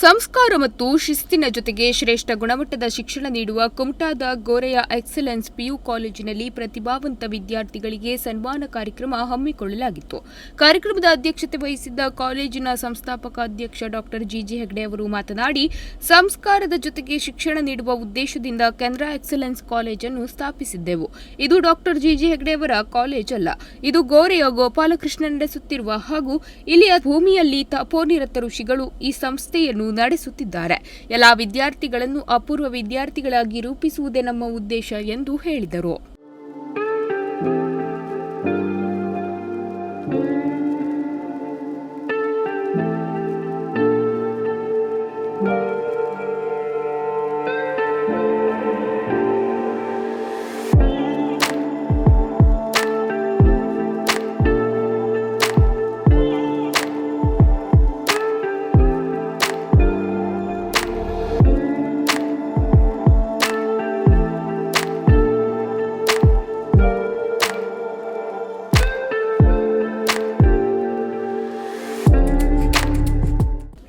ಸಂಸ್ಕಾರ ಮತ್ತು ಶಿಸ್ತಿನ ಜೊತೆಗೆ ಶ್ರೇಷ್ಠ ಗುಣಮಟ್ಟದ ಶಿಕ್ಷಣ ನೀಡುವ ಕುಮಟಾದ ಗೋರೆಯ ಎಕ್ಸಲೆನ್ಸ್ ಪಿಯು ಕಾಲೇಜಿನಲ್ಲಿ ಪ್ರತಿಭಾವಂತ ವಿದ್ಯಾರ್ಥಿಗಳಿಗೆ ಸನ್ಮಾನ ಕಾರ್ಯಕ್ರಮ ಹಮ್ಮಿಕೊಳ್ಳಲಾಗಿತ್ತು. ಕಾರ್ಯಕ್ರಮದ ಅಧ್ಯಕ್ಷತೆ ವಹಿಸಿದ್ದ ಕಾಲೇಜಿನ ಸಂಸ್ಥಾಪಕ ಅಧ್ಯಕ್ಷ ಡಾಕ್ಟರ್ ಜಿಜಿ ಹೆಗ್ಡೆ ಅವರು ಮಾತನಾಡಿ, ಸಂಸ್ಕಾರದ ಜೊತೆಗೆ ಶಿಕ್ಷಣ ನೀಡುವ ಉದ್ದೇಶದಿಂದ ಕೆನರಾ ಎಕ್ಸಲೆನ್ಸ್ ಕಾಲೇಜನ್ನು ಸ್ಥಾಪಿಸಿದ್ದೆವು. ಇದು ಡಾಕ್ಟರ್ ಜಿಜಿ ಹೆಗ್ಡೆ ಅವರ ಕಾಲೇಜ್ ಅಲ್ಲ, ಇದು ಗೋರೆಯ ಗೋಪಾಲಕೃಷ್ಣ ನಡೆಸುತ್ತಿರುವ ಹಾಗೂ ಇಲ್ಲಿಯ ಭೂಮಿಯಲ್ಲಿ ತಪೋನಿರತ ಋಷಿಗಳು ಈ ಸಂಸ್ಥೆಯನ್ನು ನಡೆಸುತ್ತಿದ್ದಾರೆ. ಎಲ್ಲ ವಿದ್ಯಾರ್ಥಿಗಳನ್ನು ಅಪೂರ್ವ ವಿದ್ಯಾರ್ಥಿಗಳಾಗಿ ರೂಪಿಸುವುದೇ ನಮ್ಮ ಉದ್ದೇಶ ಎಂದು ಹೇಳಿದರು.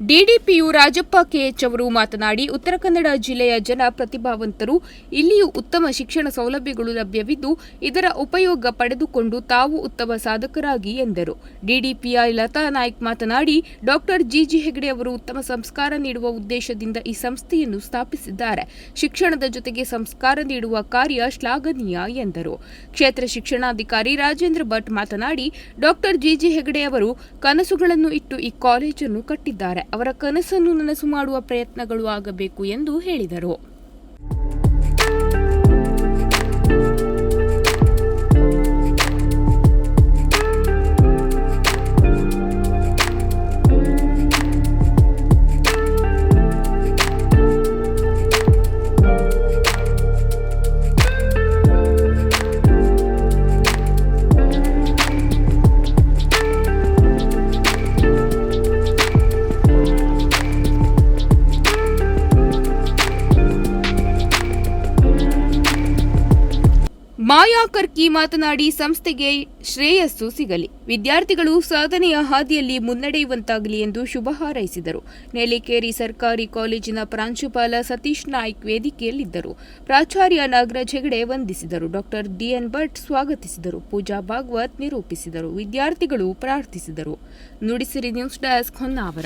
ಡಿಡಿಪಿಯು ರಾಜಪ್ಪ ಕೆಎಚ್ ಅವರು ಮಾತನಾಡಿ, ಉತ್ತರ ಕನ್ನಡ ಜಿಲ್ಲೆಯ ಜನ ಪ್ರತಿಭಾವಂತರು ಇಲ್ಲಿಯೂ ಉತ್ತಮ ಶಿಕ್ಷಣ ಸೌಲಭ್ಯಗಳು ಲಭ್ಯವಿದ್ದು, ಇದರ ಉಪಯೋಗ ಪಡೆದುಕೊಂಡು ತಾವು ಉತ್ತಮ ಸಾಧಕರಾಗಿ ಎಂದರು. ಡಿಡಿಪಿಯ ಲತಾ ನಾಯ್ಕ್ ಮಾತನಾಡಿ, ಡಾಕ್ಟರ್ ಜಿಜಿ ಹೆಗಡೆ ಅವರು ಉತ್ತಮ ಸಂಸ್ಕಾರ ನೀಡುವ ಉದ್ದೇಶದಿಂದ ಈ ಸಂಸ್ಥೆಯನ್ನು ಸ್ಥಾಪಿಸಿದ್ದಾರೆ. ಶಿಕ್ಷಣದ ಜೊತೆಗೆ ಸಂಸ್ಕಾರ ನೀಡುವ ಕಾರ್ಯ ಶ್ಲಾಘನೀಯ ಎಂದರು. ಕ್ಷೇತ್ರ ಶಿಕ್ಷಣಾಧಿಕಾರಿ ರಾಜೇಂದ್ರ ಭಟ್ ಮಾತನಾಡಿ, ಡಾಕ್ಟರ್ ಜಿಜಿ ಹೆಗಡೆ ಅವರು ಕನಸುಗಳನ್ನು ಇಟ್ಟು ಈ ಕಾಲೇಜನ್ನು ಕಟ್ಟಿದ್ದಾರೆ. ಅವರ ಕನಸನ್ನು ನನಸು ಮಾಡುವ ಪ್ರಯತ್ನಗಳು ಆಗಬೇಕು ಎಂದು ಹೇಳಿದರು. ಮಾಯಾ ಕರ್ಕಿ ಮಾತನಾಡಿ ಸಂಸ್ಥೆಗೆ ಶ್ರೇಯಸ್ಸು ಸಿಗಲಿ. ವಿದ್ಯಾರ್ಥಿಗಳು ಸಾಧನೆಯ ಹಾದಿಯಲ್ಲಿ ಮುನ್ನಡೆಯುವಂತಾಗಲಿ ಎಂದು ಶುಭ ಹಾರೈಸಿದರು. ನೆಲಿಕೇರಿ ಸರ್ಕಾರಿ ಕಾಲೇಜಿನ ಪ್ರಾಂಶುಪಾಲ ಸತೀಶ್ ನಾಯ್ಕ್ ವೇದಿಕೆಯಲ್ಲಿದ್ದರು. ಪ್ರಾಚಾರ್ಯ ನಾಗರಾಜ್ ಹೆಗಡೆ ವಂದಿಸಿದರು. ಡಾಕ್ಟರ್ ಡಿಎನ್ ಭಟ್ ಸ್ವಾಗತಿಸಿದರು. ಪೂಜಾ ಭಾಗವತ್ ನಿರೂಪಿಸಿದರು. ವಿದ್ಯಾರ್ಥಿಗಳು ಪ್ರಾರ್ಥಿಸಿದರು. Nudisiri news desk Honnavar.